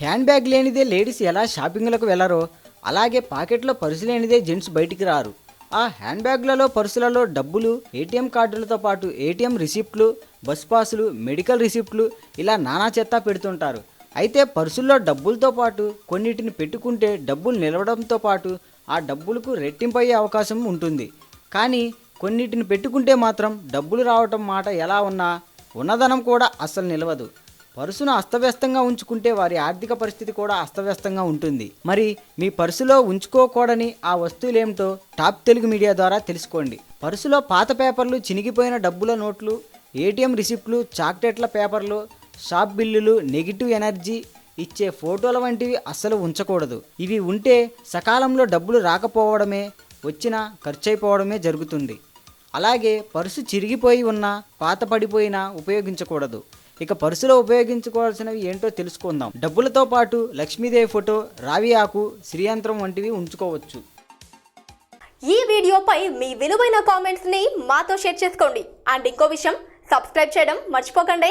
Hand bag లేనిదే ladies ఎలా షాపింగ్లకు వెళ్ళరో అలాగే పాకెట్లో పర్సు లేనిదే జెంట్స్ బయటికి రారు. ఆ హ్యాండ్ బ్యాగ్లలో పర్సులలో డబ్బులు ఏటీఎం కార్డులతో పాటు ఏటీఎం రిసిప్ట్లు బస్ పాసులు మెడికల్ రిసిప్ట్లు ఇలా నానా చెత్త పెడుతుంటారు. అయితే పర్సుల్లో డబ్బులతో పాటు కొన్నిటిని పెట్టుకుంటే డబ్బులు నిలవడంతో పాటు ఆ డబ్బులకు రెట్టింపయ్యే అవకాశం ఉంటుంది. కానీ కొన్నిటిని పెట్టుకుంటే మాత్రం డబ్బులు రావటం మాట ఎలా ఉన్నా ఉన్నదనం కూడా అస్సలు నిలవదు. పర్సును అస్తవ్యస్తంగా ఉంచుకుంటే వారి ఆర్థిక పరిస్థితి కూడా అస్తవ్యస్తంగా ఉంటుంది. మరి మీ పర్సులో ఉంచుకోకూడని ఆ వస్తువులేమిటో టాప్ తెలుగు మీడియా ద్వారా తెలుసుకోండి. పర్సులో పాత పేపర్లు చినిగిపోయిన డబ్బుల నోట్లు ఏటీఎం రిసిప్ట్లు చాక్లెట్ల పేపర్లు షాప్ బిల్లులు నెగిటివ్ ఎనర్జీ ఇచ్చే ఫోటోల వంటివి అస్సలు ఉంచకూడదు. ఇవి ఉంటే సకాలంలో డబ్బులు రాకపోవడమే వచ్చినా ఖర్చయిపోవడమే జరుగుతుంది. అలాగే పర్సు చిరిగిపోయి ఉన్నా పాత పడిపోయినా ఉపయోగించకూడదు. ఇక పర్సులో ఉపయోగించుకోవాల్సినవి ఏంటో తెలుసుకుందాం. డబ్బులతో పాటు లక్ష్మీదేవి ఫోటో రావి ఆకు శ్రీయంత్రం వంటివి ఉంచుకోవచ్చు. ఈ వీడియోపై మీ విలువైన కామెంట్స్ని మాతో షేర్ చేసుకోండి. అండ్ ఇంకో విషయం సబ్స్క్రైబ్ చేయడం మర్చిపోకండి.